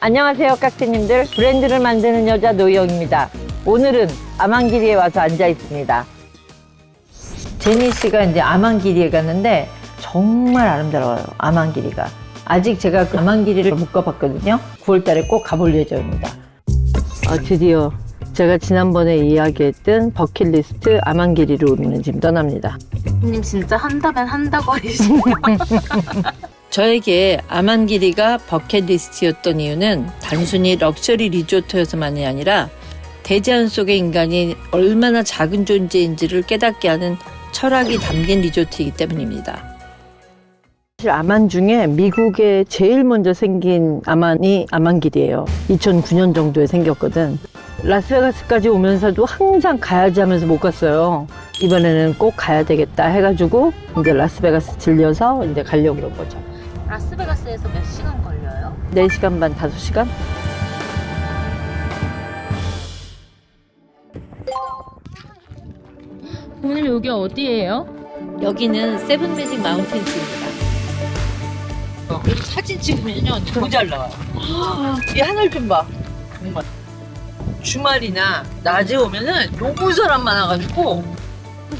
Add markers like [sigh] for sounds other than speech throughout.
안녕하세요, 깍지님들. 브랜드를 만드는 여자 노희영입니다. 오늘은 아만기리에 와서 앉아 있습니다. 제니 씨가 이제 아만기리에 갔는데 정말 아름다워요, 아만기리가. 아직 제가 그 아만기리를 못 가봤거든요. 9월 달에 꼭 가볼 예정입니다. 아, 드디어 제가 지난번에 이야기했던 버킷리스트 아만기리로 오르는 지금 떠납니다. 님 진짜 한다면 한다고 하시네요. [laughs] 저에게 아만기리가 버킷리스트였던 이유는 단순히 럭셔리 리조트여서만이 아니라 대자연 속의 인간이 얼마나 작은 존재인지를 깨닫게 하는 철학이 담긴 리조트이기 때문입니다. 사실 아만 중에 미국에 제일 먼저 생긴 아만이 아만길이에요. 2009년 정도에 생겼거든. 라스베가스까지 오면서도 항상 가야지 하면서 못 갔어요. 이번에는 꼭 가야 되겠다 해가지고 이제 라스베가스 들려서 이제 가려고 그런 거죠. 라스베가스에서 몇 시간 걸려요? 4시간 반, 5시간? 오늘 여기 어디예요? 여기는 세븐 매직 마운틴스입니다. 여기 사진 찍으면요 너무 잘 나와요. 이 하늘 좀 봐. 정말. 주말이나 낮에 오면은 너무 사람 많아가지고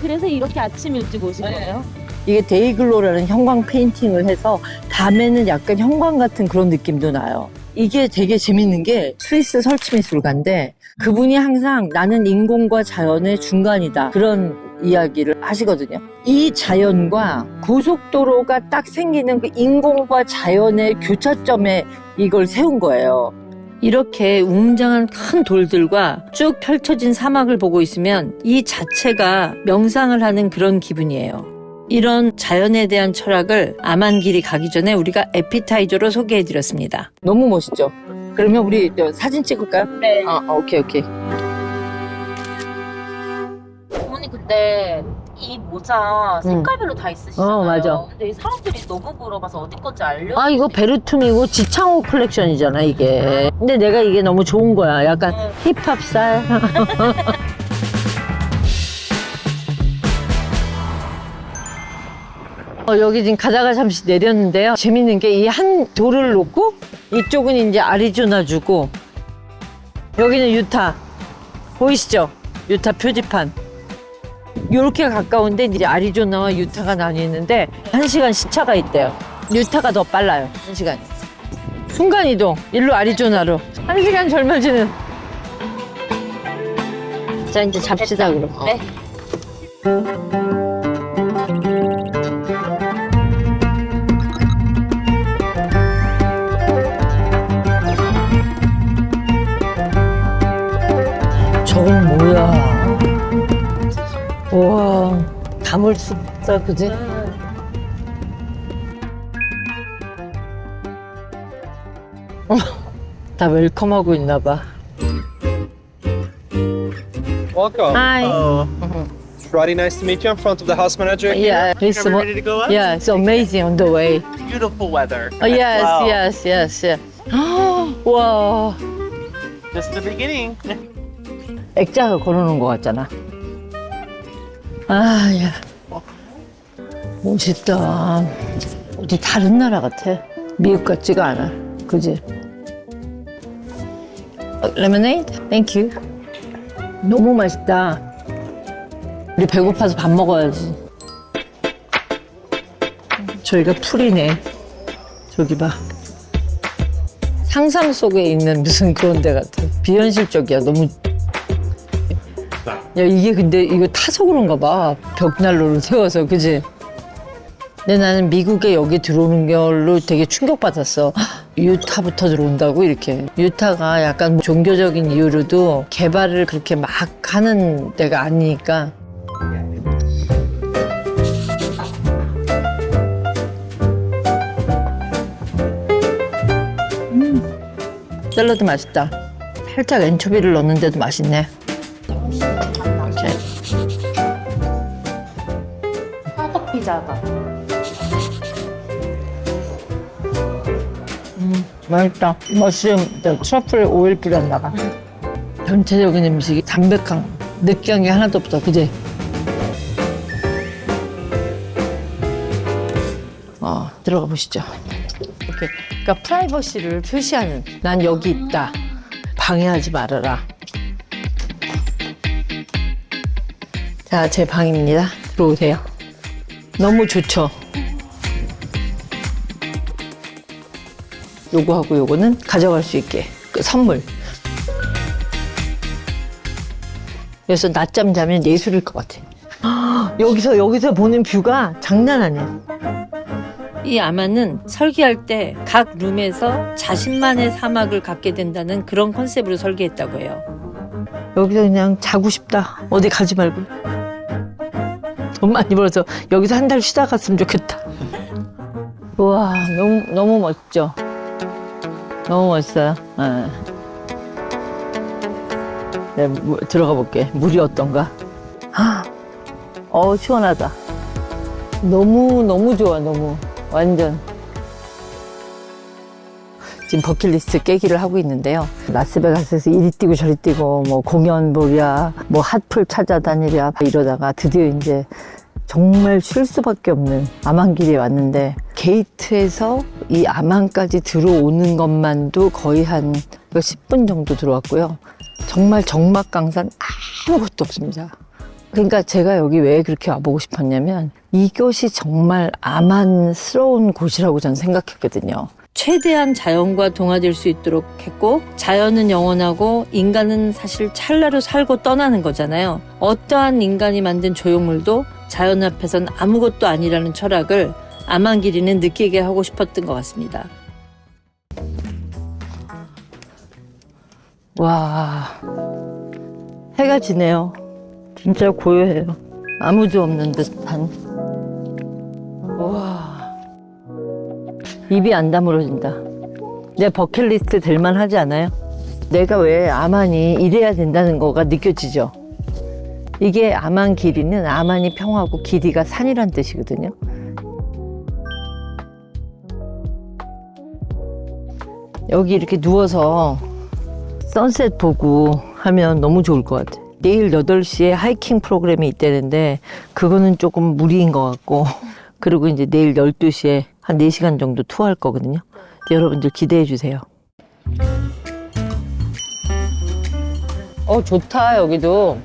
그래서 이렇게 아침 일찍 오신 네. 거예요? 이게 데이글로라는 형광 페인팅을 해서 밤에는 약간 형광 같은 그런 느낌도 나요. 이게 되게 재밌는 게 스위스 설치미술가인데 그분이 항상 나는 인공과 자연의 중간이다 그런 이야기를 하시거든요. 이 자연과 고속도로가 딱 생기는 그 인공과 자연의 교차점에 이걸 세운 거예요. 이렇게 웅장한 큰 돌들과 쭉 펼쳐진 사막을 보고 있으면 이 자체가 명상을 하는 그런 기분이에요. 이런 자연에 대한 철학을 아만길이 가기 전에 우리가 에피타이저로 소개해드렸습니다. 너무 멋있죠? 그러면 우리 저 사진 찍을까요? 네. 아, 아, 오케이, 오케이. 어머니 근데 이 모자 색깔별로 다 있으시잖아요. 어, 맞아. 근데 이 사람들이 너무 물어봐서 어디 건지 알려. 아, 이거 베르툼이고 지창호 컬렉션이잖아, 이게. 근데 내가 이게 너무 좋은 거야. 약간 힙합 스 [laughs] 어, 여기 지금 가다가 잠시 내렸는데요. 재밌는 게 이 한 돌을 놓고 이쪽은 이제 아리조나 주고 여기는 유타. 보이시죠? 유타 표지판. 요렇게 가까운데 이제 아리조나와 유타가 나뉘는데 한 시간 시차가 있대요. 유타가 더 빨라요. 한 시간. 순간 이동. 일로 아리조나로. 한 시간 젊어지는. 자 이제 잡시다 그럼. 네. 우와, 담을 수 없다, 그지? 다 웰컴하고 있나 봐. Welcome. Hi. Uh, it's really nice to meet you. I'm front of the house manager. here. Yeah, Think it's I'm ready to go up? Yeah, it's amazing on the way. Beautiful weather. Oh, yes, Wow. yes, yes, yes. 와, Just the beginning. 액자가 걸어놓은 것 같잖아. 아, 야. 멋있다. 어디 다른 나라 같아. 미국 같지가 않아. 그지? 어, 레모네이드? 땡큐. 너무 맛있다. 우리 배고파서 밥 먹어야지. 저희가 풀이네. 저기 봐. 상상 속에 있는 무슨 그런 데 같아. 비현실적이야. 너무. 야, 이게 근데 이거 타서 그런가 봐. 벽난로를 세워서, 그지? 근데 나는 미국에 여기 들어오는 걸로 되게 충격받았어. [gasps] 유타부터 들어온다고 이렇게. 유타가 약간 종교적인 이유로도 개발을 그렇게 막 하는 데가 아니니까. 음, 샐러드 맛있다. 살짝 엔초비를 넣는데도 맛있네. 맛있다. 머쉬룸, 저 트러플 오일 뿌렸나 봐. 전체적인 음식이 담백한, 느끼한 게 하나도 없어. 그지? 어, 들어가 보시죠. 이렇게 그러니까 프라이버시를 표시하는 난 여기 있다. 방해하지 말아라. 자, 제 방입니다. 들어오세요. 너무 좋죠? 요거하고 요거는 가져갈 수 있게 그 선물. 그래서 낮잠 자면 예술일 것 같아. [gasps] 여기서 여기서 보는 뷰가 장난 아니야. 이 아마는 설계할 때 각 룸에서 자신만의 사막을 갖게 된다는 그런 컨셉으로 설계했다고 해요. 여기서 그냥 자고 싶다. 어디 가지 말고. 돈 많이 벌어서 여기서 한 달 쉬다 갔으면 좋겠다. 우와, 너무, 너무 멋져. 너무 멋있어요. 네. 네, 무- 들어가 볼게. 물이 어떤가? 아, 어, 시원하다. 너무, 너무 좋아, 너무. 완전. 지금 버킷리스트 깨기를 하고 있는데요. 라스베가스에서 이리 뛰고 저리 뛰고, 뭐 공연 보랴, 뭐 핫플 찾아다니랴, 이러다가 드디어 이제 정말 쉴 수밖에 없는 아만길에 왔는데, 게이트에서 이 아만까지 들어오는 것만도 거의 한 10분 정도 들어왔고요. 정말 정막강산 아무것도 없습니다. 그러니까 제가 여기 왜 그렇게 와보고 싶었냐면 이곳이 정말 아만스러운 곳이라고 저는 생각했거든요. 최대한 자연과 동화될 수 있도록 했고 자연은 영원하고 인간은 사실 찰나로 살고 떠나는 거잖아요. 어떠한 인간이 만든 조형물도 자연 앞에선 아무것도 아니라는 철학을 아만기리는 느끼게 하고 싶었던 것 같습니다. 와 해가 지네요. 진짜 고요해요. 아무도 없는 듯한. 와. 입이 안 다물어진다. 내 버킷리스트 될 만 하지 않아요? 내가 왜 아만이 이래야 된다는 거가 느껴지죠? 이게 아만 길이는 아만이 평화고 길이가 산이란 뜻이거든요. 여기 이렇게 누워서 선셋 보고 하면 너무 좋을 것 같아. 내일 8시에 하이킹 프로그램이 있다는데 그거는 조금 무리인 것 같고 그리고 이제 내일 12시에 한 4시간 정도 투어할 거거든요. 여러분들 기대해 주세요. 어 좋다 여기도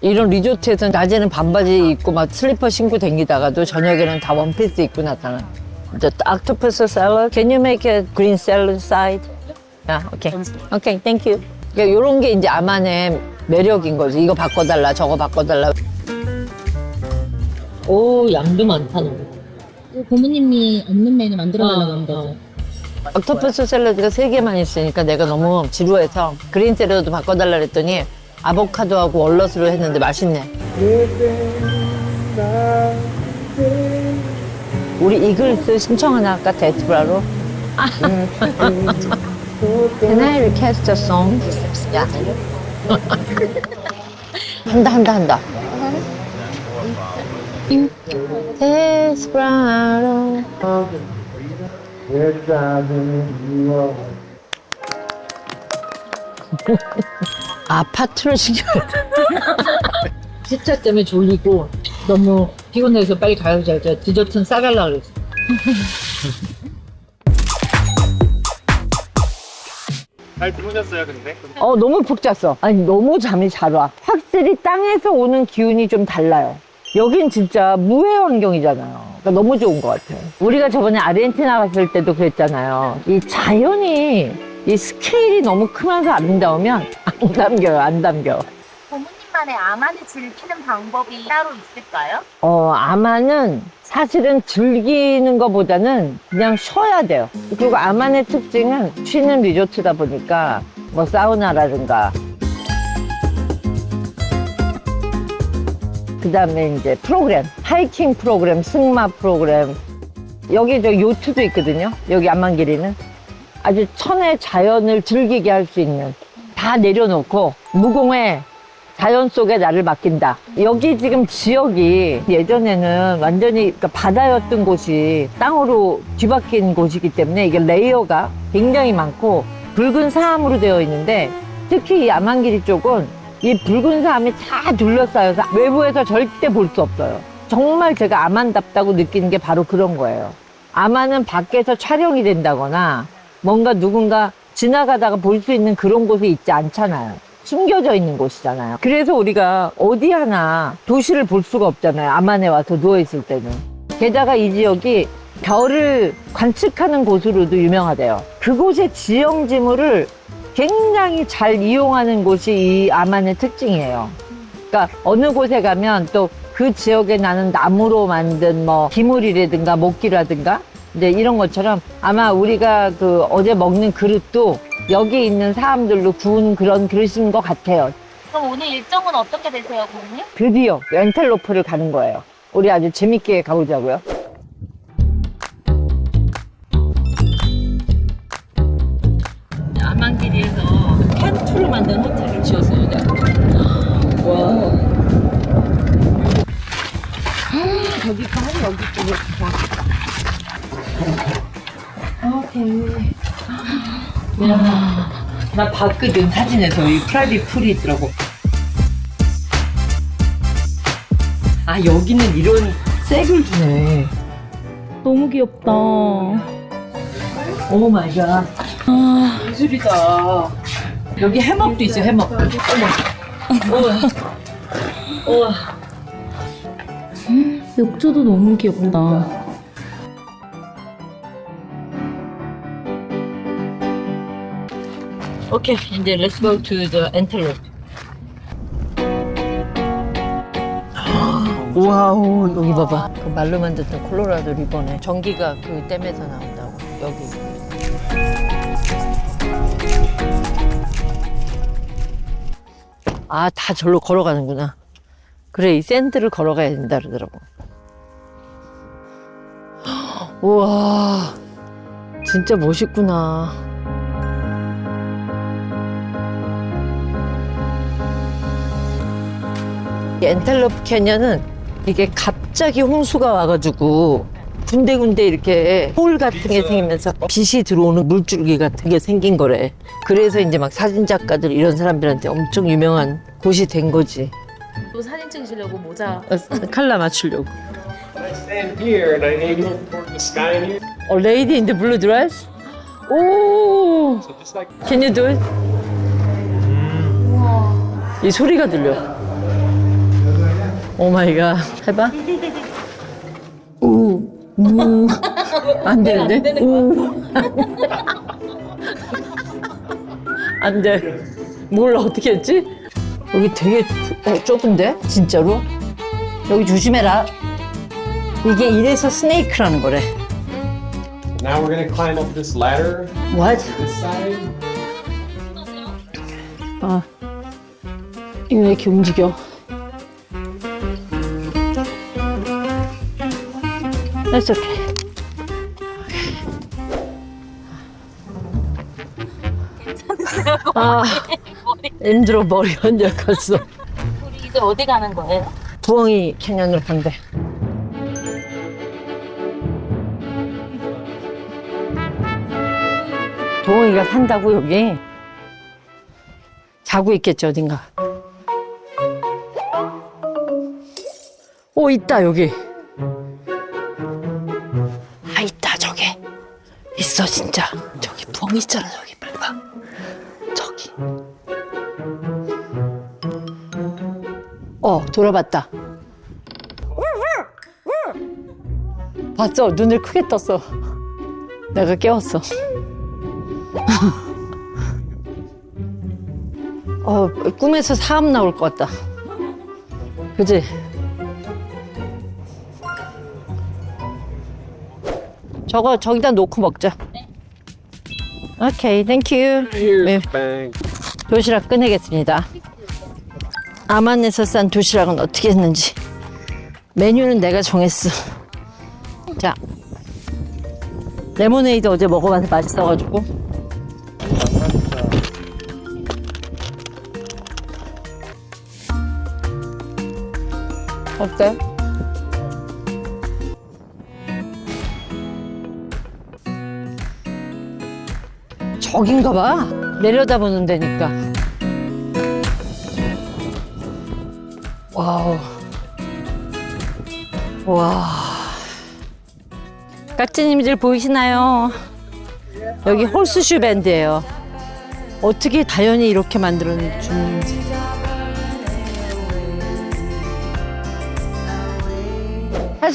이런 리조트에서 낮에는 반바지 입고 막 슬리퍼 신고 다니다가도 저녁에는 다 원피스 입고 나타나. The octopus salad. Can you make a green salad side? 야, 오케이. 오케이, thank you. 그러니까 이런 게 이제 아만의 매력인 거지. 이거 바꿔달라, 저거 바꿔달라. 오, 양도 많다, 너. 고모님이 없는 메뉴 만들어 달라고 한 거죠. 옥토퍼스 샐러드가 세 개만 있으니까 내가 너무 지루해서 그린 샐러드 바꿔달라 그랬더니 아보카도하고 월넛으로 했는데 맛있네. 우리 이글스 신청 하나 할까? 데트브라로? Can I request a song? 야. 한다 한다 한다. 데스브라로 [laughs] 아파트를 시켜야 돼. 시차 [laughs] 때문에 졸리고 너무 피곤해서 빨리 가야지. 저 디저트는 싸갈라 그랬어. [laughs] 잘 주무셨어요, 근데? 어, 너무 푹 잤어. 아니, 너무 잠이 잘 와. 확실히 땅에서 오는 기운이 좀 달라요. 여긴 진짜 무해 환경이잖아요. 그러니까 너무 좋은 것 같아요. 우리가 저번에 아르헨티나 갔을 때도 그랬잖아요. 이 자연이, 이 스케일이 너무 크면서 아름다우면 안 담겨요, 안 담겨. 고모님만의 아만을 즐기는 방법이 따로 있을까요? 어, 아마는 사실은 즐기는 것보다는 그냥 쉬어야 돼요. 그리고 아만의 특징은 쉬는 리조트다 보니까 뭐 사우나라든가 그 다음에 이제 프로그램, 하이킹 프로그램, 승마 프로그램 여기 저 요트도 있거든요. 여기 암만길이는 아주 천의 자연을 즐기게 할 수 있는 다 내려놓고 무공해 자연 속에 나를 맡긴다. 여기 지금 지역이 예전에는 완전히 그러니까 바다였던 곳이 땅으로 뒤바뀐 곳이기 때문에 이게 레이어가 굉장히 많고 붉은 사암으로 되어 있는데 특히 이 아만기리 쪽은 이 붉은 사암이 다 둘러싸여서 외부에서 절대 볼 수 없어요. 정말 제가 아만답다고 느끼는 게 바로 그런 거예요. 아마는 밖에서 촬영이 된다거나 뭔가 누군가 지나가다가 볼 수 있는 그런 곳이 있지 않잖아요. 숨겨져 있는 곳이잖아요. 그래서 우리가 어디 하나 도시를 볼 수가 없잖아요. 아만에 와서 누워있을 때는. 게다가 이 지역이 별을 관측하는 곳으로도 유명하대요. 그곳의 지형 지물을 굉장히 잘 이용하는 곳이 이 아만의 특징이에요. 그러니까 어느 곳에 가면 또 그 지역에 나는 나무로 만든 뭐 기물이라든가 목기라든가 이제 이런 것처럼 아마 우리가 그 어제 먹는 그릇도 여기 있는 사람들로 구운 그런 그릇인 것 같아요. 그럼 오늘 일정은 어떻게 되세요, 고객님? 드디어 엔텔로프를 가는 거예요. 우리 아주 재밌게 가보자고요. 여기까지 여기 쪽에 오케이. 야, 나 봤거든 사진에서 이 프라이빗 풀이 있더라고. 아 여기는 이런 색을 주네. 너무 귀엽다. 오 마이 갓. 아 예술이다. 여기 해먹도 있어 해먹. 어머. 우와. 우와. 욕조도 너무 귀엽다. 오케이 이제 let's go to the antelope. [gasps] 와우 여기 봐봐. 그 말로 만들던 콜로라도 리버네. 전기가 그 댐에서 나온다고 여기. 아 다 절로 걸어가는구나. 그래 이 샌드를 걸어가야 된다 그러더라고. 우와 진짜 멋있구나. 이 엔텔로프 캐년은 이게 갑자기 홍수가 와가지고 군데군데 이렇게 홀 같은 게 생기면서 빛이 들어오는 물줄기 같은 게 생긴 거래. 그래서 이제 막 사진 작가들 이런 사람들한테 엄청 유명한 곳이 된 거지. 또 사진 찍으시려고 모자. 어, 칼라 맞추려고. Stand here and I aim toward the sky in here. 어, lady in the blue dress? 오, So just like can you do it? 이 소리가 들려. 오 마이 갓. 해봐. 우, 우. 안 되는데? 우. 안 돼. 몰라, 어떻게 했지? 여기 되게 어, 좁은데? 진짜로? 여기 조심해라. 이게 이래서 스네이크라는 거래. now we're gonna climb up this ladder What? this side. 아, 이거 왜 이렇게 움직여? That's okay. 아, 힘들어 머리 [laughs] 언제 갔어? 우리 이제 어디 가는 거예요? 부엉이 캐년으로 간대. 부엉이가 산다고 여기? 자고 있겠지 어딘가. 오 있다 여기. 아 있다 저기. 있어 진짜. 저기 부엉이 있잖아 저기 빨리 봐. 저기. 어 돌아봤다. 봤어 눈을 크게 떴어. 내가 깨웠어. 어 꿈에서 사암 나올 것 같다. 그지? 저거 저기다 놓고 먹자. 오케이, 땡큐. 네. bag. 도시락 꺼내겠습니다. 아만에서 싼 도시락은 어떻게 했는지 메뉴는 내가 정했어. 자, 레모네이드 어제 먹어봐서 맛있어가지고 어때? 저긴가 봐. 내려다보는 데니까. 와우. 와. 깍지님들 보이시나요? 여기 홀스슈 밴드예요. 어떻게 다연이 이렇게 만들어 주는지.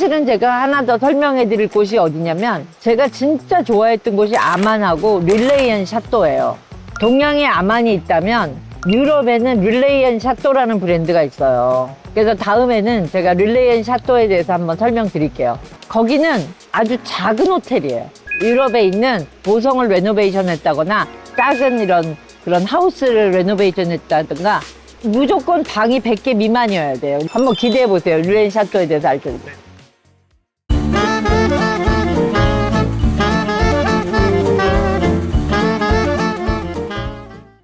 사실은 제가 하나 더 설명해 드릴 곳이 어디냐면 제가 진짜 좋아했던 곳이 아만하고 릴레이언 샤또예요. 동양에 아만이 있다면 유럽에는 릴레이언 샤또라는 브랜드가 있어요. 그래서 다음에는 제가 릴레이언 샤또에 대해서 한번 설명드릴게요. 거기는 아주 작은 호텔이에요. 유럽에 있는 보성을 레노베이션 했다거나 작은 이런 그런 하우스를 레노베이션 했다든가 무조건 방이 100개 미만이어야 돼요. 한번 기대해 보세요. 릴레이언 샤또에 대해서 알려드릴게요.